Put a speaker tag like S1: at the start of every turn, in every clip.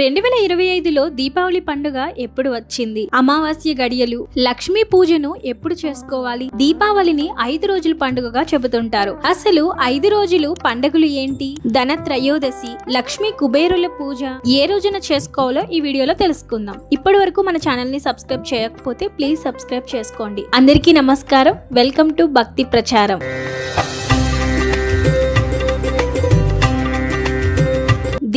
S1: రెండు వేల ఇరవై ఐదులో దీపావళి పండుగ ఎప్పుడు వచ్చింది? అమావాస్య గడియలు లక్ష్మీ పూజను ఎప్పుడు చేసుకోవాలి? దీపావళిని ఐదు రోజుల పండుగగా చెబుతుంటారు. అసలు ఐదు రోజులు పండుగలు ఏంటి? ధన త్రయోదశి లక్ష్మీ కుబేరుల పూజ ఏ రోజున చేసుకోవాలో ఈ వీడియోలో తెలుసుకుందాం. ఇప్పటి వరకు మన ఛానల్ని సబ్స్క్రైబ్ చేయకపోతే ప్లీజ్ సబ్స్క్రైబ్ చేసుకోండి. అందరికీ నమస్కారం. వెల్కమ్ టు భక్తి ప్రచారం.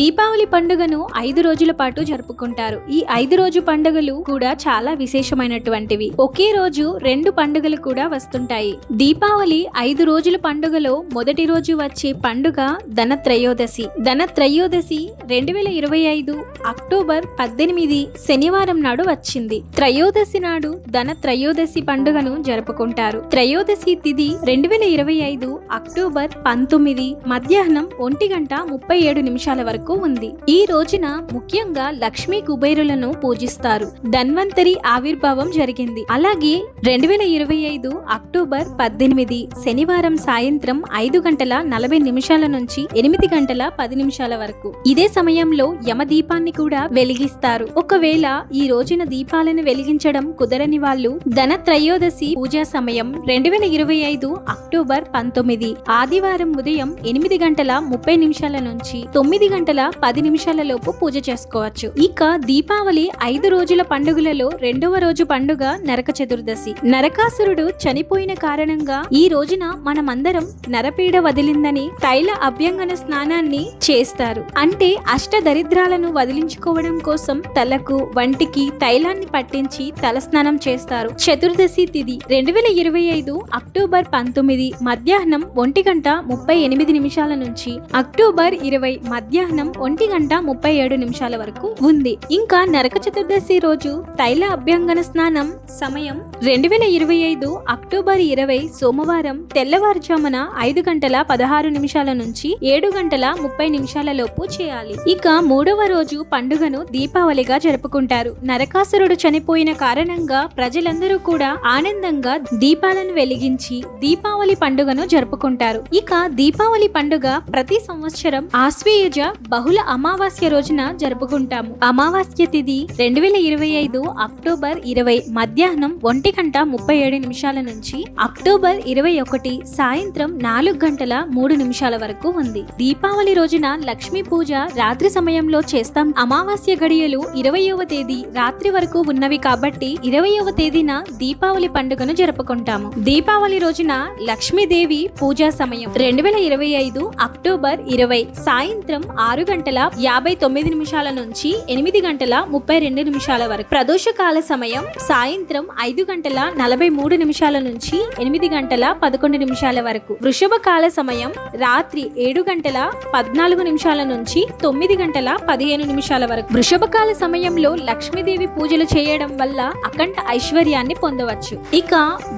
S1: దీపావళి పండుగను ఐదు రోజుల పాటు జరుపుకుంటారు. ఈ ఐదు రోజు పండుగలు కూడా చాలా విశేషమైనటువంటివి. ఒకే రోజు రెండు పండుగలు కూడా వస్తుంటాయి. దీపావళి ఐదు రోజుల పండుగలో మొదటి రోజు వచ్చే పండుగ ధన త్రయోదశి ధన త్రయోదశి రెండు వేల ఇరవై ఐదు అక్టోబర్ పద్దెనిమిది శనివారం నాడు వచ్చింది. త్రయోదశి నాడు ధన త్రయోదశి పండుగను జరుపుకుంటారు. త్రయోదశి తిథి రెండు వేల ఇరవై ఐదు అక్టోబర్ పంతొమ్మిది మధ్యాహ్నం ఒంటి గంట ముప్పై ఏడు నిమిషాల వరకు ఉంది. ఈ రోజున ముఖ్యంగా లక్ష్మీ కుబేరులను పూజిస్తారు. ధన్వంతరి ఆవిర్భావం జరిగింది. అలాగే రెండు వేల ఇరవై ఐదు అక్టోబర్ పద్దెనిమిది శనివారం సాయంత్రం ఐదు గంటల నలభై నిమిషాల నుంచి ఎనిమిది గంటల పది నిమిషాల వరకు. ఇదే సమయంలో యమ దీపాన్ని కూడా వెలిగిస్తారు. ఒకవేళ ఈ రోజున దీపాలను వెలిగించడం కుదరని వాళ్ళు ధన త్రయోదశి పూజా సమయం రెండు వేల ఇరవై ఐదు అక్టోబర్ పంతొమ్మిది ఆదివారం ఉదయం ఎనిమిది గంటల ముప్పై నిమిషాల నుంచి తొమ్మిది గంటల పది నిమిషాలలోపు పూజ చేసుకోవచ్చు. ఇక దీపావళి ఐదు రోజుల పండుగలలో రెండవ రోజు పండుగ నరక చతుర్దశి. నరకాసురుడు చనిపోయిన కారణంగా ఈ రోజున మనమందరం నరపీడ వదిలిందని తైల అభ్యంగన స్నానాన్ని చేస్తారు. అంటే అష్ట దరిద్రాలను వదిలించుకోవడం కోసం తలకు వంటికి తైలాన్ని పట్టించి తలస్నానం చేస్తారు. చతుర్దశి తిథి రెండు వేల ఇరవై ఐదు అక్టోబర్ పంతొమ్మిది మధ్యాహ్నం ఒంటి గంట ముప్పై ఎనిమిది నిమిషాల నుంచి అక్టోబర్ ఇరవై మధ్యాహ్నం ఒంటి గంట ముప్పై ఏడు నిమిషాల వరకు ఉంది. ఇంకా నరక చతుర్దశి రోజు తైల అభ్యంగన స్నానం సమయం రెండు వేల ఇరవై ఐదు అక్టోబర్ ఇరవై సోమవారం తెల్లవారుజామున ఐదు గంటల పదహారు నిమిషాల నుంచి ఏడు గంటల ముప్పై నిమిషాల లోపు చేయాలి. ఇక మూడవ రోజు పండుగను దీపావళిగా జరుపుకుంటారు. నరకాసురుడు చనిపోయిన కారణంగా ప్రజలందరూ కూడా ఆనందంగా దీపాలను వెలిగించి దీపావళి పండుగను జరుపుకుంటారు. ఇక దీపావళి పండుగ ప్రతి సంవత్సరం ఆశ్వేయుజ బహుళ అమావాస్య రోజున జరుపుకుంటాము. అమావాస్య తిథి రెండు వేల ఇరవై ఐదు అక్టోబర్ ఇరవై మధ్యాహ్నం ఒంటి గంట ముప్పై ఏడు నిమిషాల నుంచి అక్టోబర్ ఇరవై ఒకటి సాయంత్రం నాలుగు గంటల మూడు నిమిషాల వరకు ఉంది. దీపావళి రోజున లక్ష్మీ పూజ రాత్రి సమయంలో చేస్తాం. అమావాస్య గడియలు ఇరవయవ తేదీ రాత్రి వరకు ఉన్నవి కాబట్టి ఇరవయవ తేదీన దీపావళి పండుగను జరుపుకుంటాము. దీపావళి రోజున లక్ష్మీదేవి పూజా సమయం. రెండు వేల ఇరవై ఐదు అక్టోబర్ ఇరవై సాయంత్రం ఆరు గంటల యాభై తొమ్మిది నిమిషాల నుంచి ఎనిమిది గంటల ముప్పై రెండు నిమిషాల వరకు. ప్రదోషకాల సమయం సాయంత్రం ఐదు గంటల నలభై మూడు నిమిషాల నుంచి ఎనిమిది గంటల పదకొండు నిమిషాల వరకు. వృషభ కాల సమయం రాత్రి ఏడు గంటల పద్నాలుగు నిమిషాల నుంచి తొమ్మిది గంటల పదిహేను నిమిషాల వరకు. వృషభ కాల సమయంలో లక్ష్మీదేవి పూజలు చేయడం వల్ల అఖండ ఐశ్వర్యాన్ని పొందవచ్చు. ఇక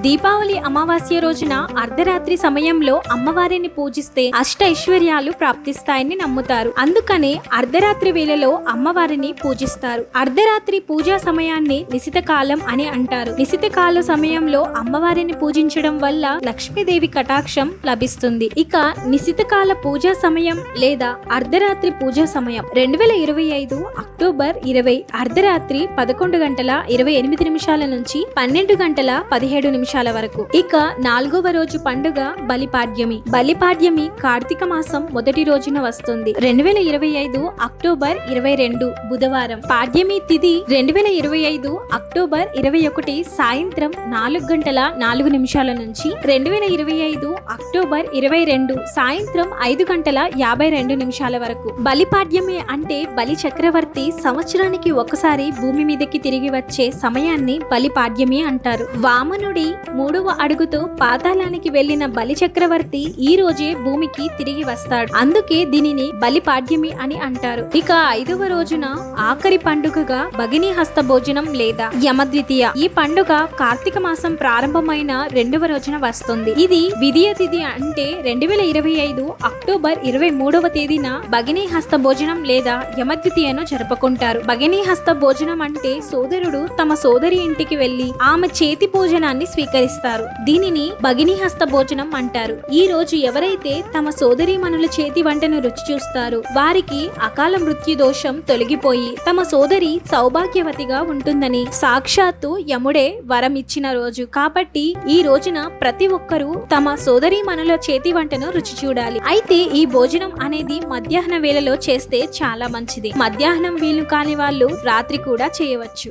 S1: దీపావళి అమావాస్య రోజున అర్ధరాత్రి సమయంలో అమ్మవారిని పూజిస్తే అష్ట ఐశ్వర్యాలు ప్రాప్తిస్తాయని నమ్ముతారు. అందుకనే అర్ధరాత్రి వేళలో అమ్మవారిని పూజిస్తారు. అర్ధరాత్రి పూజా సమయాన్ని నిశిత కాలం అని అంటారు. నిశిత కాల సమయంలో అమ్మవారిని పూజించడం వల్ల లక్ష్మీదేవి కటాక్షం లభిస్తుంది. ఇక నిశిత కాల పూజా సమయం లేదా అర్ధరాత్రి పూజా సమయం రెండు వేల ఇరవై ఐదు అక్టోబర్ ఇరవై అర్ధరాత్రి పదకొండు గంటల ఇరవై ఎనిమిది నిమిషాల నుంచి పన్నెండు గంటల పదిహేడు నిమిషాల వరకు. ఇక నాలుగవ రోజు పండుగ బలిపాడ్యమి. బలిపాడ్యమి కార్తీక మాసం మొదటి రోజున వస్తుంది. రెండు వేల ఇరవై ఐదు అక్టోబర్ ఇరవై రెండు బుధవారం. పాడ్యమి తిథి రెండు వేల ఇరవై ఐదు అక్టోబర్ ఇరవై ఒకటి సాయంత్రం నాలుగు గంటల నాలుగు నిమిషాల నుంచి రెండు వేల ఇరవై ఐదు అక్టోబర్ ఇరవై రెండు సాయంత్రం ఐదు గంటల యాభై రెండు నిమిషాల వరకు. బలిపాడ్యమి అంటే బలి చక్రవర్తి సంవత్సరానికి ఒకసారి భూమి మీదకి తిరిగి వచ్చే సమయాన్ని బలిపాడ్యమి అంటారు. వామనుడి మూడవ అడుగుతో పాతాళానికి వెళ్ళిన బలి చక్రవర్తి ఈ రోజే భూమికి తిరిగి వస్తాడు. అందుకే దీనిని బలిపాడ్యమి అని అంటారు. ఇక ఐదవ రోజున ఆఖరి పండుగగా భగిని హస్త భోజనం లేదా యమద్వితీయ. ఈ పండుగ కార్తీక మాసం ప్రారంభమైన రెండవ రోజున వస్తుంది. ఇది విధియ తిథి అంటే రెండు వేల ఇరవై ఐదు అక్టోబర్ ఇరవై మూడవ తేదీన భగిని హస్త భోజనం లేదా యమద్వితీయను జరుపుకుంటారు. భగిని హస్త భోజనం అంటే సోదరుడు తమ సోదరి ఇంటికి వెళ్ళి ఆమె చేతి భోజనాన్ని స్వీకరిస్తారు. దీనిని భగిని హస్త భోజనం అంటారు. ఈ రోజు ఎవరైతే తమ సోదరీమణుల చేతి వంటను రుచి చూస్తారో వారికి అకాల మృత్యు దోషం తొలగిపోయి తమ సోదరి సౌభాగ్యవతిగా ఉంటుందని సాక్షాత్తు యముడే వరం ఇచ్చిన రోజు. కాబట్టి ఈ రోజున ప్రతి ఒక్కరూ తమ సోదరి మనలో చేతి వంటను రుచి చూడాలి. అయితే ఈ భోజనం అనేది మధ్యాహ్న వేళలో చేస్తే చాలా మంచిది. మధ్యాహ్నం వీలు కాని వాళ్ళు రాత్రి కూడా చేయవచ్చు.